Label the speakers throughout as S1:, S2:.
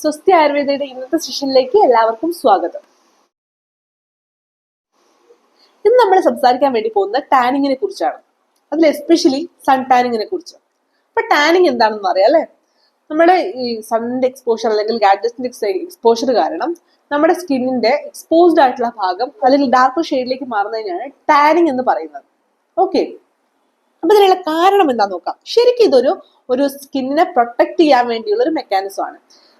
S1: സ്വസ്തി ആയുർവേദയുടെ ഇന്നത്തെ സെഷനിലേക്ക് എല്ലാവർക്കും സ്വാഗതം. ഇന്ന് നമ്മൾ സംസാരിക്കാൻ വേണ്ടി പോകുന്നത് ടാനിങ്ങിനെ കുറിച്ചാണ്. അതിൽ എസ്പെഷ്യലി സൺ ടാനിങ്ങിനെ കുറിച്ച്. അപ്പൊ ടാനിങ് എന്താണെന്ന് അറിയാം അല്ലെ? നമ്മുടെ ഈ സണ്ണിന്റെ എക്സ്പോഷർ അല്ലെങ്കിൽ ഗാഡ്ജറ്റിന്റെ എക്സ്പോഷർ കാരണം നമ്മുടെ സ്കിന്നിന്റെ എക്സ്പോസ്ഡ് ആയിട്ടുള്ള ഭാഗം അല്ലെങ്കിൽ ഡാർക്ക് ഷെയ്ഡിലേക്ക് മാറുന്നതിനാണ് ടാനിങ് എന്ന് പറയുന്നത്. ഓക്കെ അപ്പൊ ഇതിനുള്ള കാരണം എന്താ നോക്കാം. ശരിക്കും ഇതൊരു ഒരു സ്കിന്നിനെ പ്രൊട്ടക്ട് ചെയ്യാൻ വേണ്ടിയുള്ള ഒരു മെക്കാനിസം ആണ്.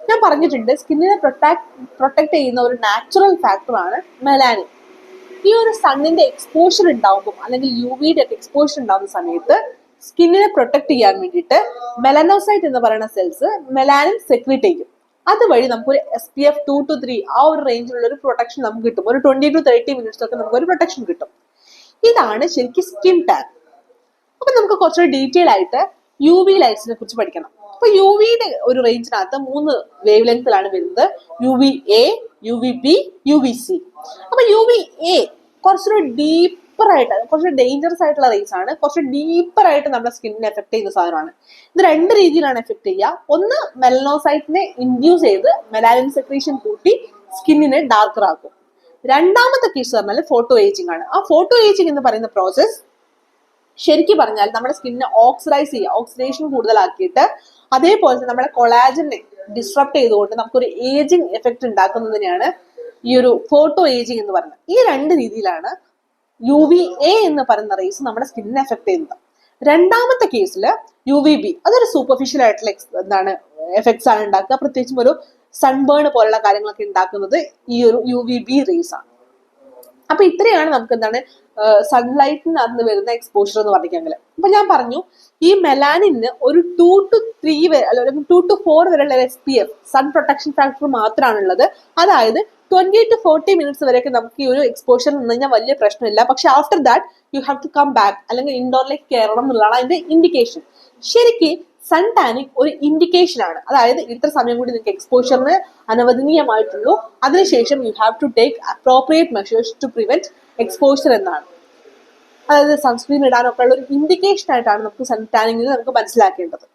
S1: ഞാൻ പറഞ്ഞിട്ടുണ്ട് സ്കിന്നിനെ പ്രൊട്ടക്ട് പ്രൊട്ടക്ട് ചെയ്യുന്ന ഒരു നാച്ചുറൽ ഫാക്ടറാണ് മെലാനിൻ ഈ ഒരു സണ്ണിന്റെ എക്സ്പോഷർ ഉണ്ടാവുമ്പോൾ അല്ലെങ്കിൽ യു വിയുടെ ഒക്കെ എക്സ്പോഷർ ഉണ്ടാകുന്ന സമയത്ത് സ്കിന്നിനെ പ്രൊട്ടക്ട് ചെയ്യാൻ വേണ്ടിയിട്ട് മെലനോസൈറ്റ് എന്ന് പറയുന്ന സെൽസ് മെലാനിൻ സെക്രീറ്റ് ചെയ്യും. അതുവഴി നമുക്കൊരു S P F two two three ആ ഒരു റേഞ്ചിലുള്ള ഒരു പ്രൊട്ടക്ഷൻ നമുക്ക് കിട്ടും. ഒരു ട്വന്റി ടു തേർട്ടി മിനിറ്റ്സ് ഒക്കെ നമുക്ക് ഒരു പ്രൊട്ടക്ഷൻ കിട്ടും. ഇതാണ് ശരിക്കും സ്കിൻ ടാൻ അപ്പൊ നമുക്ക് കുറച്ചുകൂടി ഡീറ്റെയിൽ ആയിട്ട് യു വി ലൈറ്റ്സിനെ കുറിച്ച് പഠിക്കണം. അപ്പൊ യു വിയുടെ ഒരു റേഞ്ചിനകത്ത് മൂന്ന് വേവ് ലെങ്തിലാണ് വരുന്നത്. U V A U V B U V C അപ്പൊ യു വി എ കുറച്ചൊരു ഡീപ്പർ ആയിട്ട് കുറച്ച് ഡേഞ്ചറസ് ആയിട്ടുള്ള റേഞ്ച് ആണ്. കുറച്ച് ഡീപ്പർ ആയിട്ട് നമ്മുടെ സ്കിന്നിനെ എഫക്ട് ചെയ്യുന്ന സാധനമാണ്. ഇത് രണ്ട് രീതിയിലാണ് എഫക്ട് ചെയ്യുക. ഒന്ന് മെലനോസൈറ്റിനെ ഇൻഡ്യൂസ് ചെയ്ത് മെലാലിൻ സെക്രീഷൻ കൂട്ടി സ്കിന്നിനെ ഡാർക്കർ ആക്കും. രണ്ടാമത്തെ കേസ് പറഞ്ഞാൽ ഫോട്ടോ ഏജിംഗ് ആണ്. ആ ഫോട്ടോ ഏജിങ് എന്ന് പറയുന്ന പ്രോസസ് ശരിക്കും പറഞ്ഞാൽ നമ്മുടെ സ്കിന്നിനെ ഓക്സിഡൈസ് ചെയ്യുക ഓക്സിഡേഷൻ കൂടുതലാക്കിയിട്ട് അതേപോലെ തന്നെ നമ്മുടെ കൊളാജനെ ഡിസ്ട്രപ്റ്റ് ചെയ്തുകൊണ്ട് നമുക്കൊരു ഏജിങ് എഫക്റ്റ് ഉണ്ടാക്കുന്നതിനെയാണ് ഈ ഒരു ഫോട്ടോ ഏജിങ് എന്ന് പറയുന്നത്. ഈ രണ്ട് രീതിയിലാണ് യു വി എ എന്ന് പറയുന്ന റേസ് നമ്മുടെ സ്കിന്നിനെ എഫക്ട് ചെയ്യുന്നത്. രണ്ടാമത്തെ കേസിൽ യു വി ബി അതൊരു സൂപ്പർഫിഷ്യൽ ആയിട്ടുള്ള എന്താണ് എഫക്ട്സ് ആണ് ഉണ്ടാക്കുക. പ്രത്യേകിച്ചും ഒരു സൺബേൺ പോലുള്ള കാര്യങ്ങളൊക്കെ ഉണ്ടാക്കുന്നത് ഈ ഒരു യു വി ബി റേസ് ആണ്. അപ്പൊ ഇത്രയാണ് നമുക്ക് എന്താണ് സൺലൈറ്റിനകത്ത് വരുന്ന എക്സ്പോഷർ എന്ന് പറഞ്ഞെങ്കിൽ അപ്പൊ ഞാൻ പറഞ്ഞു ഈ മെലാനിന് ഒരു ടു ടു ത്രീ വരെ അല്ലെങ്കിൽ ടു ടു ഫോർ വരെയുള്ള S P F sun protection factor മാത്രമാണുള്ളത്. അതായത് ട്വന്റി ടു ഫോർട്ടി മിനിറ്റ്സ് വരെയൊക്കെ നമുക്ക് ഈ ഒരു എക്സ്പോഷർ നിന്ന് കഴിഞ്ഞാൽ വലിയ പ്രശ്നമില്ല. പക്ഷെ after that you have to come back അല്ലെങ്കിൽ ഇൻഡോറിലേക്ക് കയറണം എന്നുള്ളതാണ് അതിന്റെ ഇൻഡിക്കേഷൻ ശരിക്ക് സൺ ടാനിങ് ഒരു ഇൻഡിക്കേഷൻ ആണ്. അതായത് ഇത്ര സമയം കൂടി നിങ്ങൾക്ക് എക്സ്പോഷറിന് അനവദനീയമായിട്ടുള്ളൂ. അതിനുശേഷം you have to take appropriate measures to prevent exposure എന്നാണ്. അതായത് സൺസ്ക്രീൻ ഇടാനൊക്കെ ഉള്ള ഒരു ഇൻഡിക്കേഷൻ ആയിട്ടാണ് നമുക്ക് സൺ ടാനിങ്ങിന് നമുക്ക് മനസ്സിലാക്കേണ്ടത്.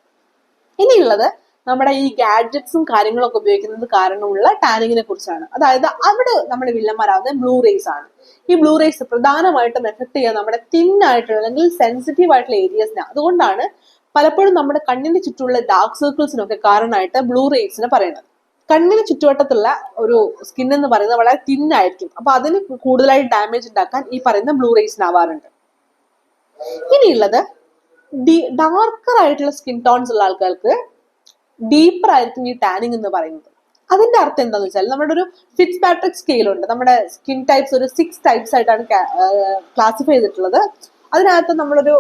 S1: ഇനിയുള്ളത് നമ്മുടെ ഈ ഗാഡ്ജറ്റ്സും കാര്യങ്ങളൊക്കെ ഉപയോഗിക്കുന്നത് കാരണമുള്ള ടാനിങ്ങിനെ കുറിച്ചാണ്. അതായത് അവിടെ നമ്മുടെ വില്ലന്മാരാവുന്നത് ബ്ലൂ റേസ് ആണ്. ഈ ബ്ലൂ റേസ് പ്രധാനമായിട്ടും എഫക്ട് ചെയ്യുക നമ്മുടെ തിൻ ആയിട്ടുള്ള അല്ലെങ്കിൽ സെൻസിറ്റീവ് ആയിട്ടുള്ള ഏരിയസിനെ അതുകൊണ്ടാണ് പലപ്പോഴും നമ്മുടെ കണ്ണിന് ചുറ്റുമുള്ള ഡാർക്ക് സർക്കിൾസിനൊക്കെ കാരണമായിട്ട് ബ്ലൂ റേസിനെ പറയുന്നത്. കണ്ണിന് ചുറ്റുവട്ടത്തുള്ള ഒരു സ്കിൻ എന്ന് പറയുന്നത് വളരെ തിൻ ആയിരിക്കും അപ്പൊ അതിന് കൂടുതലായി ഡാമേജ് ഉണ്ടാക്കാൻ ഈ പറയുന്ന ബ്ലൂ റേസിനാവാറുണ്ട് ഇനിയുള്ളത് ഡാർക്കർ ആയിട്ടുള്ള സ്കിൻ ടോൺസ് ഉള്ള ആൾക്കാർക്ക് ഡീപ്പർ ആയിരിക്കും ഈ ടാനിങ് എന്ന് പറയുന്നത്. അതിന്റെ അർത്ഥം എന്താന്ന് വെച്ചാൽ നമ്മുടെ ഒരു ഫിറ്റ്സ് പാട്രിക് സ്കെയിൽ ഉണ്ട്. നമ്മുടെ സ്കിൻ ടൈപ്സ് ഒരു സിക്സ് ടൈപ്സ് ആയിട്ടാണ് ക്ലാസിഫൈ ചെയ്തിട്ടുള്ളത്. അതിനകത്ത് നമ്മളൊരു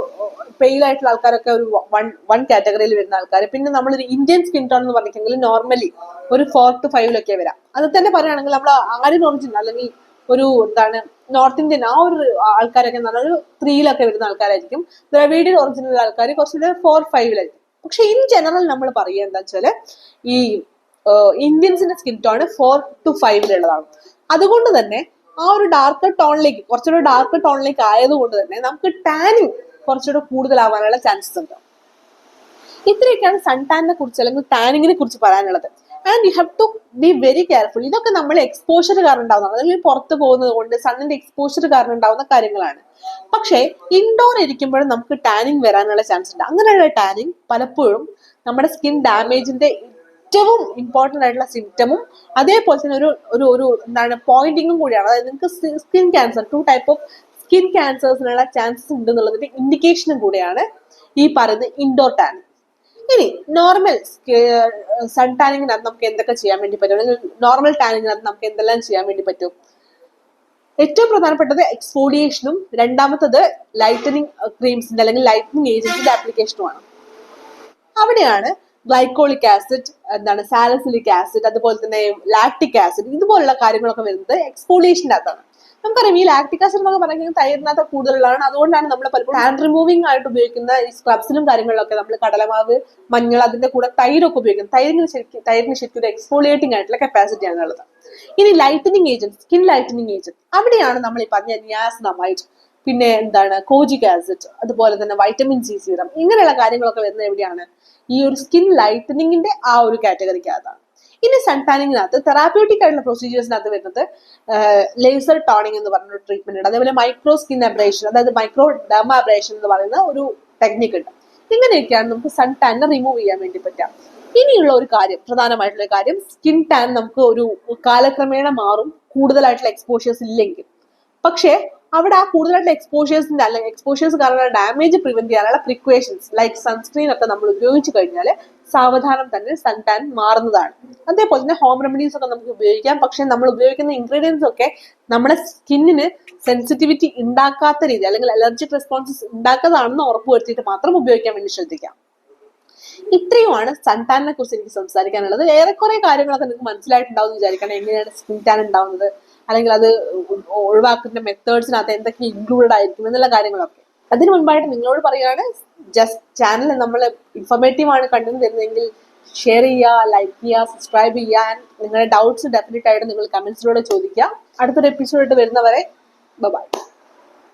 S1: പെയിൽ ആയിട്ടുള്ള ആൾക്കാരൊക്കെ ഒരു വൺ വൺ കാറ്റഗറിയിൽ വരുന്ന ആൾക്കാർ പിന്നെ നമ്മളൊരു ഇന്ത്യൻ സ്കിൻ ടോൺ എന്ന് പറഞ്ഞിട്ടുണ്ടെങ്കിൽ നോർമലി ഒരു ഫോർ ടു ഫൈവിലൊക്കെ വരാം. അത് തന്നെ പറയുകയാണെങ്കിൽ നമ്മൾ ആര്യൻ ഒറിജിൻ അല്ലെങ്കിൽ ഒരു എന്താണ് നോർത്ത് ഇന്ത്യൻ ആ ഒരു ആൾക്കാരൊക്കെ എന്ന് ഒരു ത്രീയിലൊക്കെ വരുന്ന ആൾക്കാരായിരിക്കും. ദ്രവീഡിയൻ ഒറിജിനൽ ആൾക്കാർ കുറച്ചുകൂടെ ഫോർ ഫൈവിലായിരിക്കും പക്ഷെ ഇൻ ജനറൽ നമ്മൾ പറയുക എന്താ വെച്ചാൽ ഈ ഇന്ത്യൻസിന്റെ സ്കിൻ ടോൺ ഫോർ ടു ഫൈവിലുള്ളതാണ് അതുകൊണ്ട് തന്നെ ആ ഒരു ഡാർക്ക് ടോണിലേക്ക് കുറച്ചുകൂടെ ഡാർക്ക് ടോണിലേക്ക് ആയതുകൊണ്ട് തന്നെ നമുക്ക് ടാനിങ് കുറച്ചുകൂടെ കൂടുതലാവാനുള്ള ചാൻസസ് ഉണ്ട്. ഇത്രയൊക്കെയാണ് സൺ ടാനിനെ കുറിച്ച് അല്ലെങ്കിൽ ടാനിങ്ങിനെ കുറിച്ച് പറയാനുള്ളത്. And you have to be very careful ഇതൊക്കെ നമ്മൾ എക്സ്പോഷർ കാരണം ഉണ്ടാവുന്നതാണ് അല്ലെങ്കിൽ പുറത്ത് പോകുന്നത് കൊണ്ട് സണ്ണിന്റെ എക്സ്പോഷർ കാരണം ഉണ്ടാവുന്ന കാര്യങ്ങളാണ്. പക്ഷേ ഇൻഡോർ ഇരിക്കുമ്പോഴും നമുക്ക് ടാനിങ് വരാനുള്ള ചാൻസ് ഉണ്ട്. അങ്ങനെയുള്ള ടാനിങ് പലപ്പോഴും നമ്മുടെ സ്കിൻ ഡാമേജിന്റെ ഏറ്റവും ഇമ്പോർട്ടന്റ് ആയിട്ടുള്ള സിംറ്റമും അതേപോലെ തന്നെ ഒരു ഒരു ഒരു എന്താണ് പോയിന്റിങ്ങും കൂടിയാണ്. അതായത് നിങ്ങൾക്ക് skin cancer two type of skin ക്യാൻസേഴ്സിനുള്ള chances ഉണ്ട് എന്നുള്ളതിന്റെ ഇൻഡിക്കേഷനും കൂടിയാണ് ഈ പറയുന്നത് ഇൻഡോർ ടാനിങ് ഇനി നോർമൽ സൺ ടാനിങ്ങിനകത്ത് നമുക്ക് എന്തൊക്കെ ചെയ്യാൻ വേണ്ടി പറ്റും? അല്ലെങ്കിൽ നോർമൽ ടാനിങ്ങിനകത്ത് നമുക്ക് എന്തെല്ലാം ചെയ്യാൻ വേണ്ടി പറ്റും? ഏറ്റവും പ്രധാനപ്പെട്ടത് എക്സ്ഫോളിയേഷനും രണ്ടാമത്തത് ലൈറ്റനിങ് ക്രീംസിന്റെ അല്ലെങ്കിൽ ലൈറ്റനിങ് ഏജൻസിന്റെ ആപ്ലിക്കേഷനുമാണ് അവിടെയാണ് ഗ്ലൈക്കോളിക് ആസിഡ് എന്താണ് സാലസിലിക് ആസിഡ് അതുപോലെ തന്നെ ലാക്ടിക് ആസിഡ് ഇതുപോലുള്ള കാര്യങ്ങളൊക്കെ വരുന്നത് എക്സ്പോളിയേഷന്റെ അകത്താണ്. നമുക്കറിയാം ഈ ലാക്ടിക് ആസിഡ് എന്നൊക്കെ പറഞ്ഞാൽ തൈരിനകത്ത് കൂടുതലുള്ളതാണ്. അതുകൊണ്ടാണ് നമ്മൾ പലപ്പോഴും ഹാൻഡ് റിമൂവിംഗ് ആയിട്ട് ഉപയോഗിക്കുന്ന ഈ സ്ക്രബ്സിലും കാര്യങ്ങളിലൊക്കെ നമ്മൾ കടലമാവ് മഞ്ഞൾ അതിന്റെ കൂടെ തൈരൊക്കെ ഉപയോഗിക്കുന്നത്. തൈരിന് ശരിക്കും തൈരിന് ശരിക്കും ഒരു എക്സ്പോളിയേറ്റിംഗ് ആയിട്ടുള്ള കപ്പാസിറ്റി ഉള്ളത്. ഇനി lightening agent skin lightening agent അവിടെയാണ് നമ്മൾ ഈ പറഞ്ഞ നിയാസിനമൈഡ് പിന്നെ എന്താണ് കോജിക് ആസിഡ് അതുപോലെ തന്നെ വൈറ്റമിൻ സി സീറം ഇങ്ങനെയുള്ള കാര്യങ്ങളൊക്കെ വരുന്നത് എവിടെയാണ്? ഈ ഒരു സ്കിൻ ലൈറ്റനിങ്ങിന്റെ ആ ഒരു കാറ്റഗറിക്കകത്താണ് ഇനി സൺ ടാനിങ്ങിനകത്ത് തെറാപ്യൂട്ടിക് ആയിട്ടുള്ള പ്രൊസീജിയേഴ്സിനകത്ത് വരുന്നത് ലേസർ ടോണിങ് എന്ന് പറഞ്ഞ ട്രീറ്റ്മെന്റ് ഉണ്ട്. അതേപോലെ മൈക്രോ സ്കിൻ അബ്രേഷൻ അതായത് മൈക്രോ ഡെർമ അബ്രേഷൻ എന്ന് പറയുന്ന ഒരു ടെക്നിക്ക് ഉണ്ട്. ഇങ്ങനെയൊക്കെയാണ് നമുക്ക് സൺ ടാനിനെ റിമൂവ് ചെയ്യാൻ വേണ്ടി പറ്റുക. ഇനിയുള്ള ഒരു കാര്യം പ്രധാനമായിട്ടുള്ള കാര്യം സ്കിൻ ടാൻ നമുക്ക് ഒരു കാലക്രമേണ മാറും. കൂടുതലായിട്ടുള്ള എക്സ്പോഷേഴ്സ് ഇല്ലെങ്കിൽ. പക്ഷേ അവിടെ ആ കൂടുതലായിട്ടുള്ള എക്സ്പോഷേഴ്സിന്റെ അല്ലെങ്കിൽ എക്സ്പോഷേഴ്സ് കാരണം ഡാമേജ് പ്രിവെന്റ് ചെയ്യാനുള്ള പ്രിക്വേഷൻസ് ലൈക്ക് സൺസ്ക്രീൻ ഒക്കെ നമ്മൾ ഉപയോഗിച്ചു കഴിഞ്ഞാൽ സാവധാനം തന്നെ സൺ ടാൻ മാറുന്നതാണ്. അതേപോലെ തന്നെ ഹോം റെമഡീസ് ഒക്കെ നമുക്ക് ഉപയോഗിക്കാം. പക്ഷെ നമ്മൾ ഉപയോഗിക്കുന്ന ഇൻഗ്രീഡിയൻസ് ഒക്കെ നമ്മുടെ സ്കിന്നിന് സെൻസിറ്റിവിറ്റി ഉണ്ടാക്കാത്ത രീതി അല്ലെങ്കിൽ അലർജിക് റെസ്പോൺസസ് ഉണ്ടാക്കാതാണെന്ന് ഉറപ്പുവരുത്തിയിട്ട് മാത്രം ഉപയോഗിക്കാൻ വേണ്ടി ശ്രദ്ധിക്കാം. ഇത്രയുമാണ് സൺ ടാനിനെ കുറിച്ച് എനിക്ക് സംസാരിക്കാനുള്ളത്. ഏറെക്കുറെ കാര്യങ്ങളൊക്കെ നിങ്ങൾക്ക് മനസ്സിലായിട്ടുണ്ടാവും എന്ന് വിചാരിക്കണം എങ്ങനെയാണ് സ്കിൻ ടാൻ ഉണ്ടാവുന്നത് അല്ലെങ്കിൽ അത് ഒഴിവാക്കുന്ന മെത്തേഡ്സിനകത്ത് എന്തൊക്കെ ഇൻക്ലൂഡഡ് ആയിരിക്കും എന്നുള്ള കാര്യങ്ങളൊക്കെ. അതിന് മുൻപായിട്ട് നിങ്ങളോട് പറയുകയാണ് ജസ്റ്റ് ചാനൽ നമ്മൾ ഇൻഫോർമേറ്റീവ് ആണ് കണ്ടന്റ് തരുന്നതെങ്കിൽ ഷെയർ ചെയ്യുക ലൈക്ക് ചെയ്യുക സബ്സ്ക്രൈബ് ചെയ്യുക ആൻഡ് നിങ്ങളുടെ ഡൗട്ട്സ് ഡെഫിനറ്റ് ആയിട്ട് നിങ്ങൾ കമൻസിലൂടെ ചോദിക്കുക. അടുത്തൊരു എപ്പിസോഡ് വരുന്നവരെ ബൈ